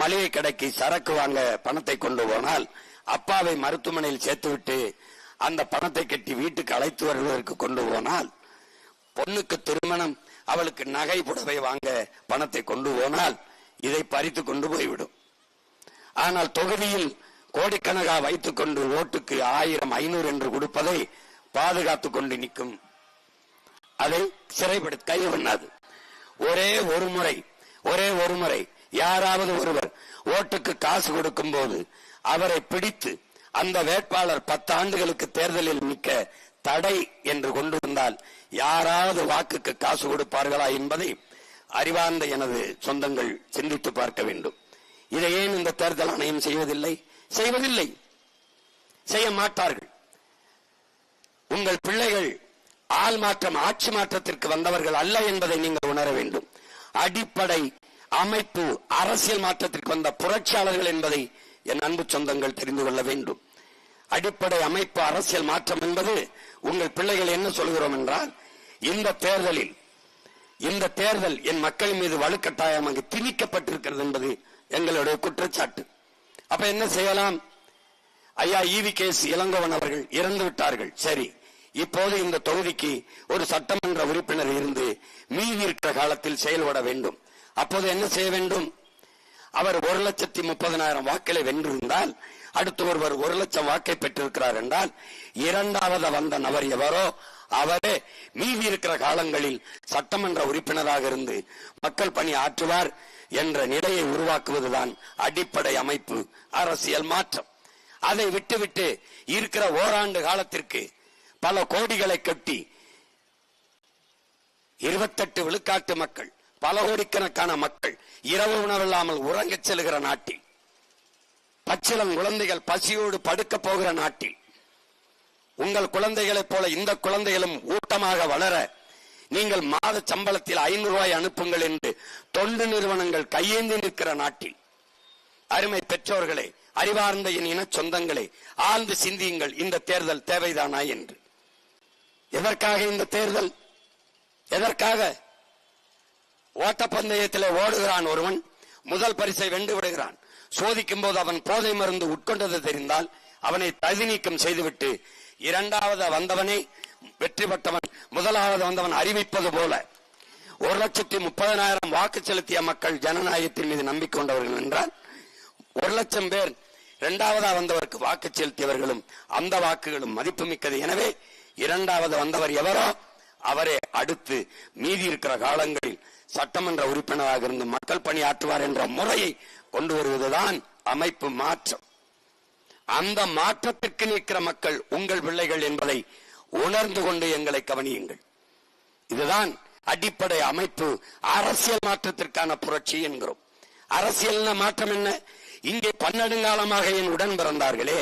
மளிகை கடைக்கு சரக்கு வாங்க பணத்தை கொண்டு போனால் அப்பாவை மருத்துவமனையில் சேர்த்துவிட்டு அந்த பணத்தை கட்டி வீட்டுக்கு அழைத்து வருவதற்கு கொண்டு போனால் பொண்ணுக்கு திருமணம் அவளுக்கு நகை புடவை வாங்க பணத்தை கொண்டு போனால் இதை பறித்து கொண்டு போய்விடும். ஆனால் தொகுதியில் கோடிக்கணக்காக வைத்துக் கொண்டு ஓட்டுக்கு ஆயிரம் ஐநூறு என்று கொடுப்பதை பாதுகாத்துக் கொண்டு நிற்கும். அதை சிறைப்படுத்த கை பண்ணாது. ஒரே ஒரு முறை ஒரே ஒரு முறை யாராவது ஒருவர் ஓட்டுக்கு காசு கொடுக்கும் போது அவரை பிடித்து அந்த வேட்பாளர் பத்து ஆண்டுகளுக்கு தேர்தலில் நிற்க தடை என்று கொண்டு வந்தால் யாராவது வாக்குக்கு காசு கொடுப்பார்களா என்பதை அறிவார்ந்த எனது சொந்தங்கள் சிந்தித்து பார்க்க வேண்டும். இதை ஏன் இந்த தேர்தல் ஆணையம் செய்வதில்லை? செய்வதில்லை. செய்ய மாட்டார்கள். உங்கள் பிள்ளைகள் ஆள் மாற்றம் ஆட்சி மாற்றத்திற்கு வந்தவர்கள் அல்ல என்பதை நீங்கள் உணர வேண்டும். அடிப்படை அமைப்பு அரசியல் மாற்றத்திற்கு வந்த புரட்சியாளர்கள் என்பதை என் அன்பு சொந்தங்கள் தெரிந்து கொள்ள வேண்டும். அடிப்படை அமைப்பு அரசியல் மாற்றம் என்பது உங்கள் பிள்ளைகள் என்ன சொல்கிறோம் என்றால் இந்த தேர்தலில் இந்த தேர்தல் என் மக்கள் மீது வலுக்கட்டாயமாக திணிக்கப்பட்டிருக்கிறது என்பது எங்களுடைய குற்றச்சாட்டு. அப்ப என்ன செய்யலாம்? ஐயா ஈவி கேஸ் இளங்கோவன் அவர்கள் இறந்து விட்டார்கள். சரி. இப்போது இந்த தொகுதிக்கு ஒரு சட்டமன்ற உறுப்பினர் இருந்து மீதி இருக்கிற காலத்தில் செயல்பட வேண்டும். அப்போது என்ன செய்ய வேண்டும்? அவர் ஒரு லட்சத்தி முப்பதனாயிரம் வாக்களை வென்றிருந்தால் அடுத்து ஒருவர் ஒரு லட்சம் வாக்கை பெற்றிருக்கிறார் என்றால் இரண்டாவது வந்த நபர் எவரோ அவரே மீதி இருக்கிற காலங்களில் சட்டமன்ற உறுப்பினராக இருந்து மக்கள் பணி ஆற்றுவார் என்ற நிலையை உருவாக்குவதுதான் அடிப்படை அமைப்பு அரசியல் மாற்றம். அதை விட்டுவிட்டு இருக்கிற ஓராண்டு காலத்திற்கு பல கோடிகளை கட்டி இருபத்தெட்டு விழுக்காட்டு மக்கள் பல கோடிக்கணக்கான மக்கள் இரவு உணவில்லாமல் உறங்கச் செல்கிற நாட்டில் பச்சிலம் குழந்தைகள் பசியோடு படுக்க போகிற நாட்டில் உங்கள் குழந்தைகளைப் போல இந்த குழந்தைகளும் ஊட்டமாக வளர நீங்கள் மாத சம்பளத்தில் ஐநூறு ரூபாய் அனுப்புங்கள் என்று தொண்டு நிறுவனங்கள் கையேந்தி நிற்கிற நாட்டில். அருமை பெற்றோர்களே அறிவார்ந்த என் இன சொந்தங்களே ஆழ்ந்து சிந்தியுங்கள் இந்த தேர்தல் தேவைதானா என்று. எதற்காக இந்த தேர்தல்? எதற்காக? ஓட்டப்பந்தயத்தில் ஓடுகிறான் ஒருவன் முதல் பரிசை வென்று விடுகிறான். சோதிக்கும் போது அவன் போதை மருந்து உட்கொண்டது தெரிந்தால் அவனை தகுதி நீக்கம் செய்துவிட்டு இரண்டாவது வந்தவனை வெற்றி பெற்றவன் முதலாவது வந்தவன் அறிவிப்பது போல. ஒரு லட்சத்தி முப்பதனாயிரம் வாக்கு செலுத்திய மக்கள் ஜனநாயகத்தின் மீது நம்பிக்கொண்டவர்கள் என்றால் ஒரு லட்சம் பேர் இரண்டாவதா வந்தவருக்கு வாக்கு செலுத்தியவர்களும் அந்த வாக்குகளும் மதிப்புமிக்கது. எனவே இரண்டாவது வந்தவர் எவரோ அவரே அடுத்து மீதி இருக்கிற காலங்களில் சட்டமன்ற உறுப்பினராக இருந்து மக்கள் பணி ஆற்றுவார் என்ற முறையை கொண்டு வருவதுதான் அமைப்பு மாற்றம். அந்த மாற்றத்திற்கு நிற்கிற மக்கள் உங்கள் பிள்ளைகள் என்பதை உணர்ந்து கொண்டு எங்களை கவனியுங்கள். இதுதான் அடிப்படை அமைப்பு. அரசியல் மாற்றத்திற்கான புரட்சி என்கிறோம். அரசியல் மாற்றம் என்ன? இங்கே பன்னெடுங்காலமாக என் உடன் பிறந்தார்களே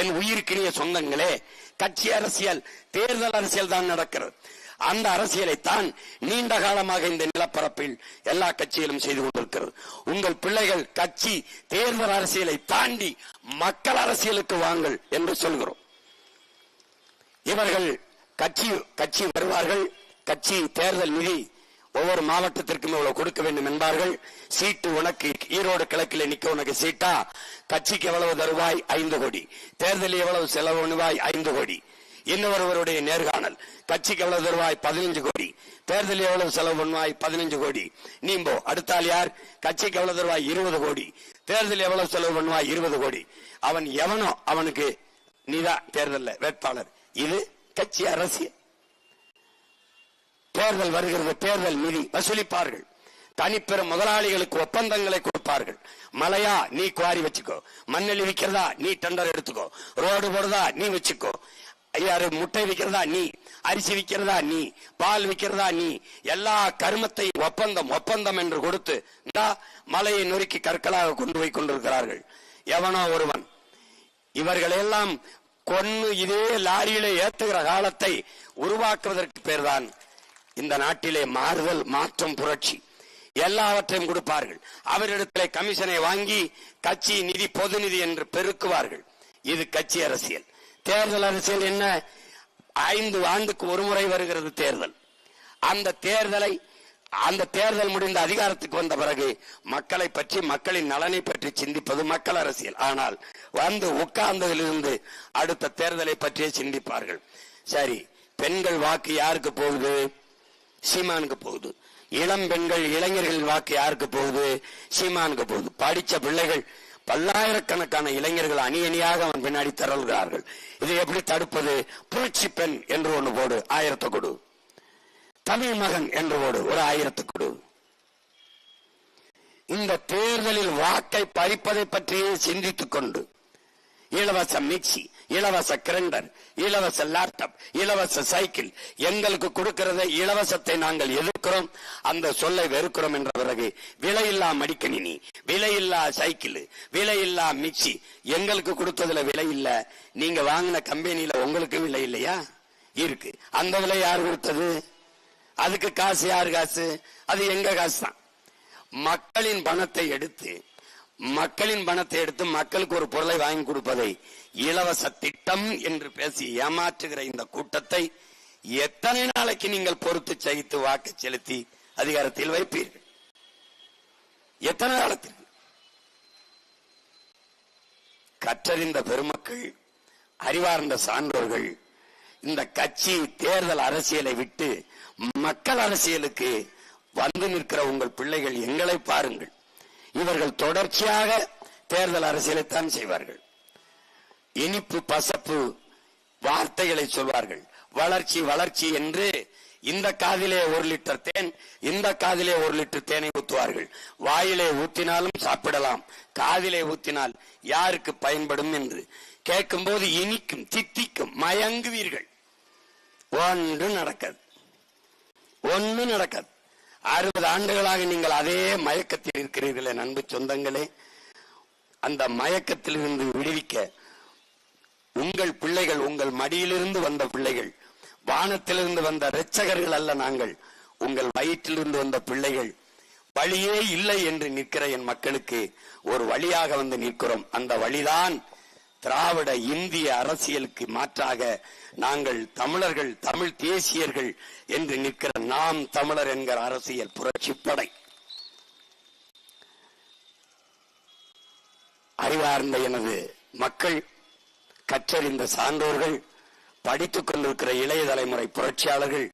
என் உயிருக்கினிய சொந்தங்களே கட்சி அரசியல் தேர்தல் அரசியல் தான் நடக்கிறது. அந்த அரசியலைத்தான் நீண்ட காலமாக இந்த நிலப்பரப்பில் எல்லா கட்சியிலும் செய்து கொண்டிருக்கிறது. உங்கள் பிள்ளைகள் கட்சி தேர்தல் அரசியலை தாண்டி மக்கள் அரசியலுக்கு வாங்கள் என்று சொல்கிறோம். இவர்கள் கட்சி கட்சி வருவார்கள். கட்சி தேர்தல் நிதி ஒவ்வொரு மாவட்டத்திற்கும் இவ்வளவு கொடுக்க வேண்டும் என்பார்கள். சீட்டு உனக்கு ஈரோடு கிழக்கில் நிக்க உனக்கு சீட்டா? கட்சிக்கு எவ்வளவு தருவாய்? ஐந்து கோடி. தேர்தலில் எவ்வளவு செலவு பண்ணுவாய் ஐந்து கோடி. இன்னொருவருடைய நேர்காணல். கட்சிக்கு எவ்வளவு தருவாய்? பதினஞ்சு கோடி. தேர்தல் எவ்வளவு செலவு பண்ணுவாய்? பதினஞ்சு கோடி. நீம்போ அடுத்தால் யார்? கட்சிக்கு எவ்வளவு தருவாய்? இருபது கோடி. தேர்தல் எவ்வளவு செலவு பண்ணுவாய்? இருபது கோடி. அவன் எவனோ அவனுக்கு நீதான் தேர்தல் வேட்பாளர். இது கட்சி அரசியல். தேர்தல் வருகிறது தேர்தல் நிதி வசூலிப்பார்கள். தனிப்பெரும் முதலாளிகளுக்கு ஒப்பந்தங்களை கொடுப்பார்கள். மலையா நீ குவாரி வச்சுக்கோ. மண்ணெளி விற்கிறதா நீ டெண்டர் எடுத்துக்கோ. ரோடு போடுறதா? நீ வச்சுக்கோ. யாரு முட்டை விற்கிறதா நீ அரிசி விற்கிறதா நீ பால் விற்கிறதா நீ எல்லா கருமத்தை ஒப்பந்தம் ஒப்பந்தம் என்று கொடுத்து மலையை நொறுக்கி கற்களாக கொண்டு போய் கொண்டிருக்கிறார்கள். எவனோ ஒருவன். இவர்களெல்லாம் கொன்னு இதே லாரியில ஏத்துகிற காலத்தை உருவாக்குவதற்கு பேர்தான் இந்த நாட்டிலே மாறுதல் மாற்றம் புரட்சி. எல்லாவற்றையும் கொடுப்பார்கள். அவரிடத்திலே கமிஷனை வாங்கி கட்சி நிதி பொது நிதி என்று பெருக்குவார்கள். இது கட்சி அரசியல். தேர்தல் அரசியல் என்ன? ஐந்து ஆண்டுக்கு ஒரு முறை வருகிறது தேர்தல். அந்த தேர்தலை அந்த தேர்தல் முடிந்த அதிகாரத்துக்கு வந்த பிறகு மக்களை பற்றி மக்களின் நலனை பற்றி சிந்திப்பது மக்கள் அரசியல். ஆனால் வந்து உட்கார்ந்ததிலிருந்து அடுத்த தேர்தலை பற்றியே சிந்திப்பார்கள். சரி பெண்கள் வாக்கு யாருக்கு போகுது? சீமானுக்கு போகுது. இளம் பெண்கள் இளைஞர்கள் வாக்கு யாருக்கு போகுது? சீமானுக்கு போகுது. படிச்ச பிள்ளைகள் பல்லாயிரக்கணக்கான இளைஞர்கள் அணி அணியாக அவன் பின்னாடி திரள்கிறார்கள். இதை எப்படி தடுப்பது? புரட்சி பெண் என்று ஒன்று போடு ஆயிரத்தை கொடு. தமிழ் மகன் என்று போடு ஒரு ஆயிரத்து கொடு. இந்த தேர்தலில் வாக்கை பறிப்பதை பற்றியே சிந்தித்துக் கொண்டு இலவச மிக்சி இலவச கிரண்டர் இலவச லேப்டாப் இலவச சைக்கிள் எங்களுக்கு கொடுக்கிறத இலவசத்தை நாங்கள் எதிர்க்கிறோம். அந்த சொல்லை வெறுக்கிறோம் என்ற பிறகு விலையில்லா மடிக்கணினி விலையில்லா சைக்கிள் விலையில்லா மிக்சி. எங்களுக்கு கொடுத்ததுல விலை இல்ல. நீங்க வாங்கின கம்பெனியில உங்களுக்கு விலை இல்லையா? இருக்கு. அந்த விலை யார் கொடுத்தது? அதுக்கு காசு யார் காசு? அது எங்க காசு தான் மக்களின் பணத்தை எடுத்து மக்களின் பணத்தை எடுத்து மக்களுக்கு ஒரு பொருளை வாங்கி கொடுப்பதை இலவச திட்டம் என்று பேசி ஏமாற்றுகிற இந்த கூட்டத்தை எத்தனை நாளைக்கு நீங்கள் பொறுத்து சகித்து வாக்கு செலுத்தி அதிகாரத்தில் வைப்பீர்கள்? எத்தனை காலத்திற்கு கற்றறிந்த பெருமக்கள் அறிவார்ந்த சான்றோர்கள் இந்த கட்சி தேர்தல் அரசியலை விட்டு மக்கள் அரசியலுக்கு வந்து நிற்கிற உங்கள் பிள்ளைகள் எங்களை பாருங்கள். இவர்கள் தொடர்ச்சியாக தேர்தல் அரசியலைத்தான் செய்வார்கள். இனிப்பு பசப்பு வார்த்தைகளை சொல்வார்கள். வளர்ச்சி வளர்ச்சி என்று இந்த காதிலே ஒரு லிட்டர் தேன் இந்த காதிலே ஒரு லிட்டர் தேனை ஊத்துவார்கள். வாயிலே ஊத்தினாலும் சாப்பிடலாம் காதிலே ஊத்தினால் யாருக்கு பயன்படும் என்று கேட்கும்போது இனிக்கும் தித்திக்கும் மயங்குவீர்கள். ஒன்று நடக்காது. ஒன்று நடக்காது. அறுபது ஆண்டுகளாக நீங்கள் அதே மயக்கத்தில் இருக்கிறீர்களே நண்பு சொந்தங்களே. அந்த மயக்கத்திலிருந்து விடுவிக்க உங்கள் பிள்ளைகள் உங்கள் மடியிலிருந்து வந்த பிள்ளைகள் வானத்திலிருந்து வந்த இரட்சகர்கள் அல்ல நாங்கள் உங்கள் வயிற்றிலிருந்து வந்த பிள்ளைகள். வழியே இல்லை என்று நிற்கிற என் மக்களுக்கு ஒரு வழியாக வந்து நிற்கிறோம். அந்த வழிதான் திராவிட இந்திய அரசியலுக்கு மாற்றாக நாங்கள் தமிழர்கள் தமிழ் தேசியர்கள் என்று நிற்கிற நாம் தமிழர் என்கிற அரசியல் புரட்சிப்படை அறிவார்ந்த எனது மக்கள் கற்றறிந்த சான்றோர்கள் படித்துக் கொண்டிருக்கிற இளைய தலைமுறை புரட்சியாளர்கள்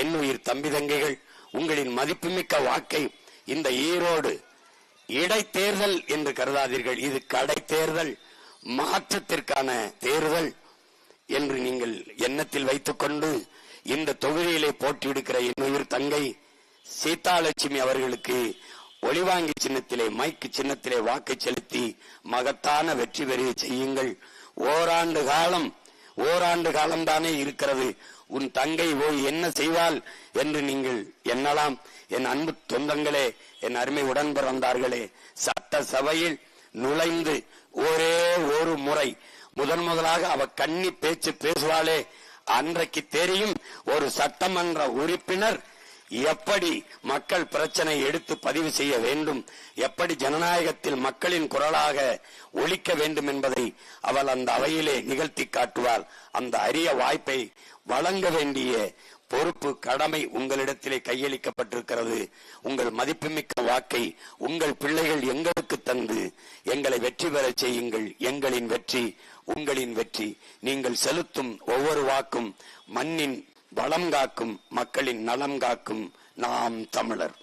என் உயிர் தம்பி தங்கைகள் உங்களின் மதிப்புமிக்க வாக்கை இந்த ஈரோடு இடைத்தேர்தல் என்று கருதாதீர்கள். இது கடை தேர்தல் மாற்றத்திற்கான தேர்தல் என்று நீங்கள் எண்ணத்தில் வைத்துக் கொண்டு இந்த தொகுதியிலே போட்டியிடுகிற இன்னுயிர் தங்கை சீதாலட்சுமி அவர்களுக்கு ஒளிவாங்கி சின்னத்திலே மைக்கு சின்னத்திலே வாக்கு செலுத்தி மகத்தான வெற்றி பெறிய செய்யுங்கள். ஓராண்டு காலம் ஓராண்டு காலம்தானே இருக்கிறது. உன் தங்கை போய் என்ன செய்வாள் என்று நீங்கள் எண்ணலாம். என் அன்பு தொந்தங்களே என் அருமை உடன் பிறந்தார்களே சட்ட சபையில் நுழைந்து ஒரே ஒரு முறை. முதன் முதலாக அவ கன்னி பேச்சு பேசுவாளே. அன்றைக்கு தெரியும் ஒரு சட்டமன்ற உறுப்பினர் எப்படி மக்கள் பிரச்சனை எடுத்து பதிவு செய்ய வேண்டும் எப்படி ஜனநாயகத்தில் மக்களின் குரலாக ஒழிக்க வேண்டும் என்பதை அவள் அந்த அவையிலே நிகழ்த்தி காட்டுவாள். அந்த அரிய வாய்ப்பை வழங்க வேண்டிய பொறுப்பு கடமை உங்களிடத்திலே கையளிக்கப்பட்டிருக்கிறது. உங்கள் மதிப்புமிக்க வாக்கை உங்கள் பிள்ளைகள் எங்களுக்கு தந்து எங்களை வெற்றி பெறச் செய்யுங்கள். எங்களின் வெற்றி உங்களின் வெற்றி. நீங்கள் செலுத்தும் ஒவ்வொரு வாக்கும் மண்ணின் வளம் காக்கும் மக்களின் நலம் காக்கும். நாம் தமிழர்.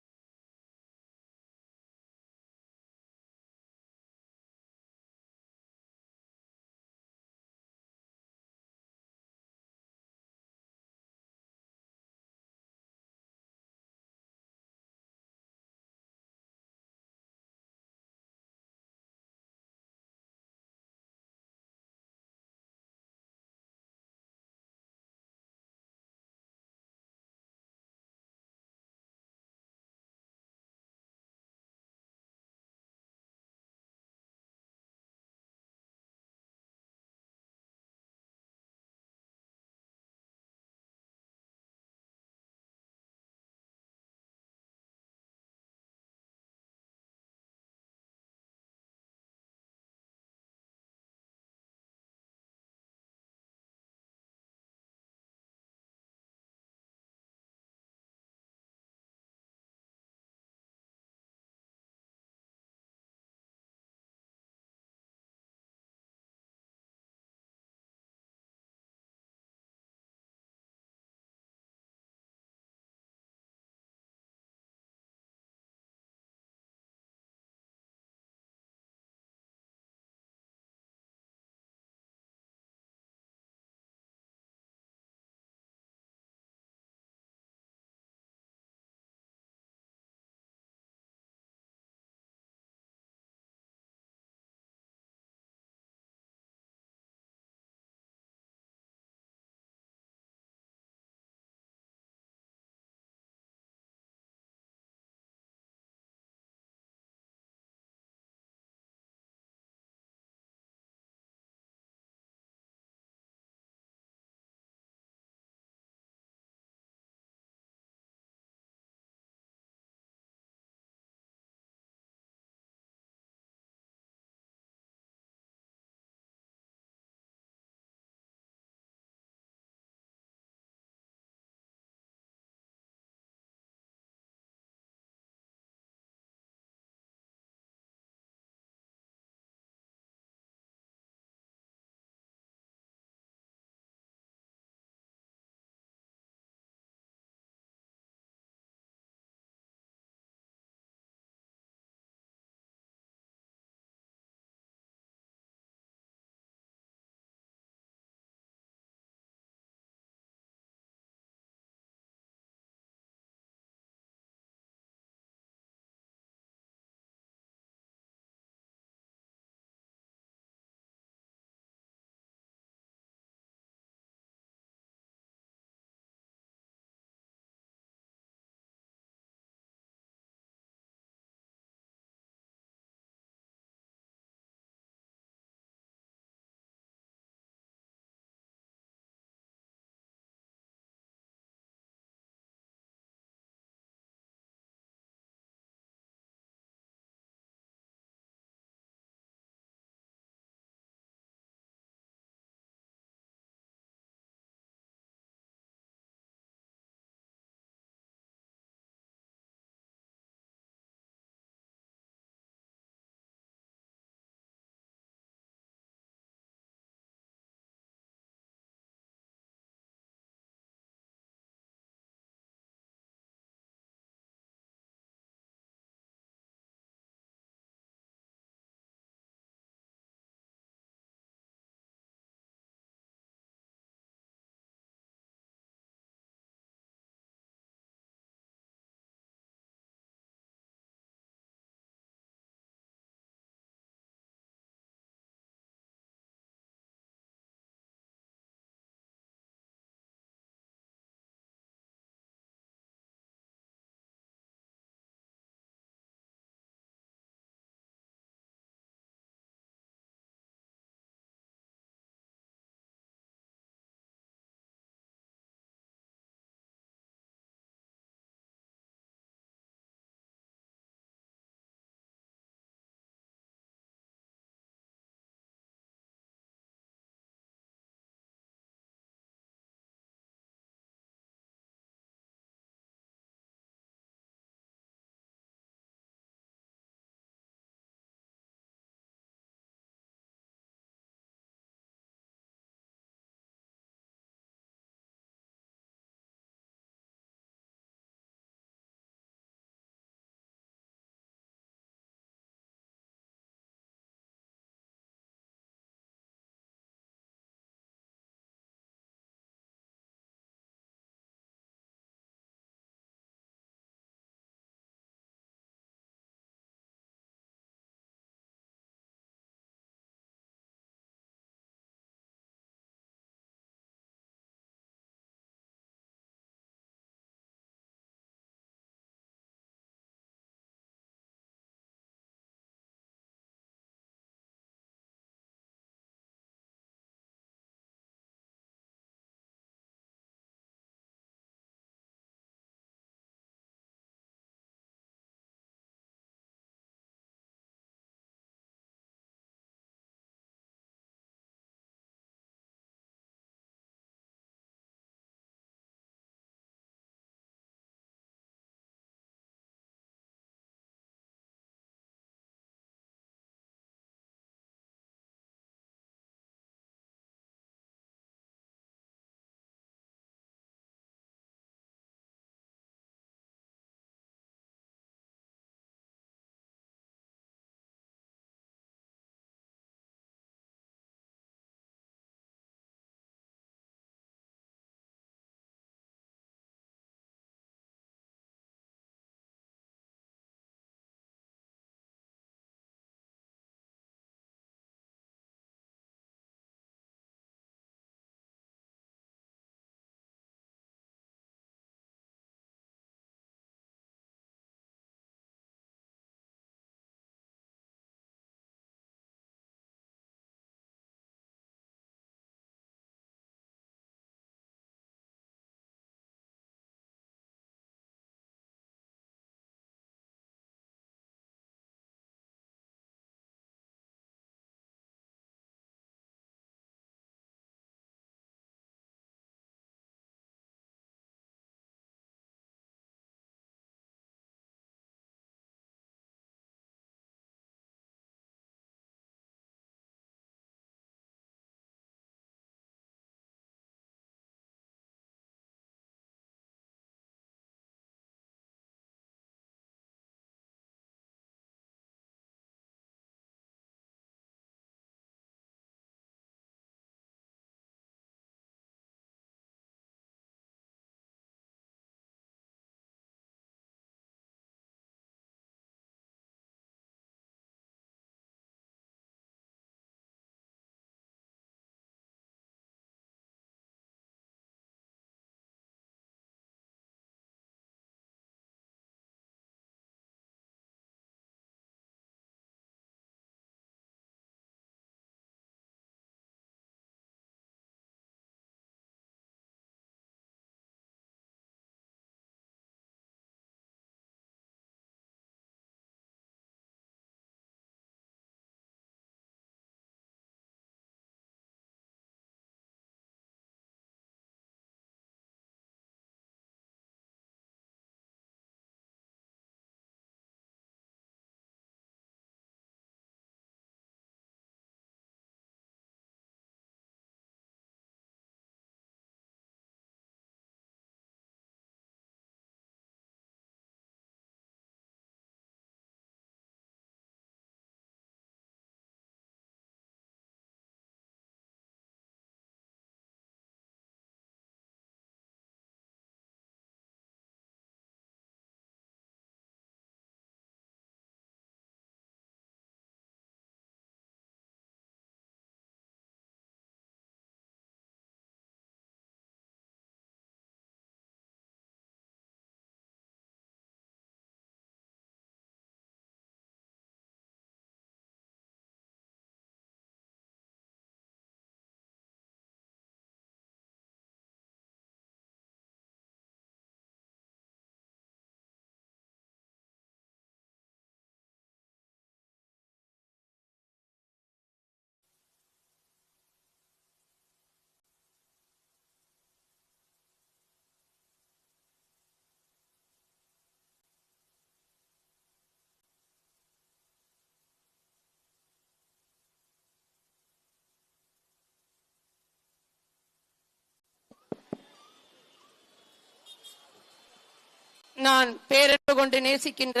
நான் பேரன்பு கொண்டு நேசிக்கின்ற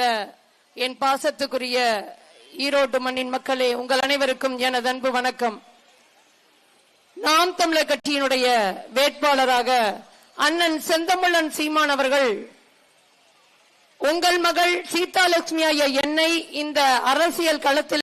என் பாசத்துக்குரிய ஈரோட்டு மண்ணின் மக்களே உங்கள் அனைவருக்கும் எனது அன்பு வணக்கம். நாம் தமிழர் கட்சியினுடைய வேட்பாளராக அண்ணன் செந்தமிழன் சீமான் அவர்கள் உங்கள் மகள் சீதாலட்சுமி ஐயா என்னை இந்த அரசியல் களத்தில்